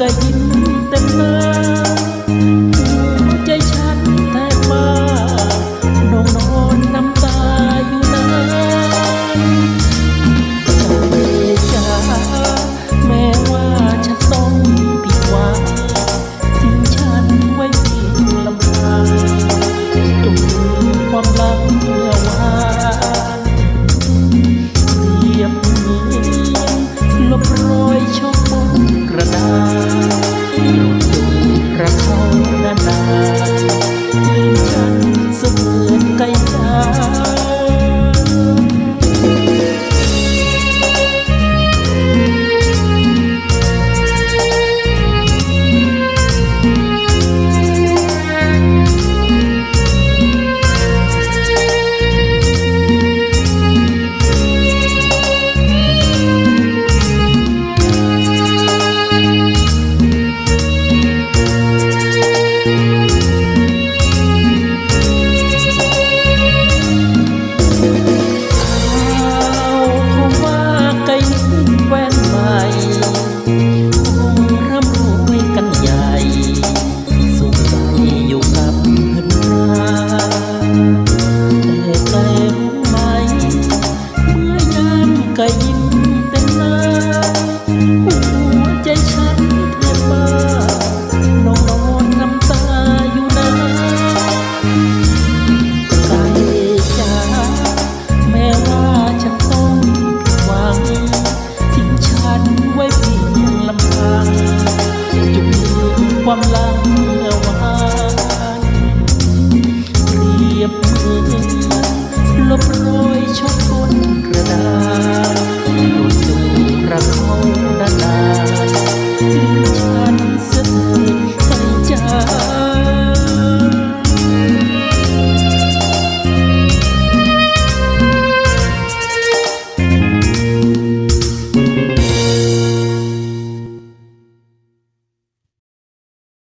ก็ยิ้มเต็มหน้า รักเขานานำลังวานเรียบเหมือนลบรอยชกบนกระดาษ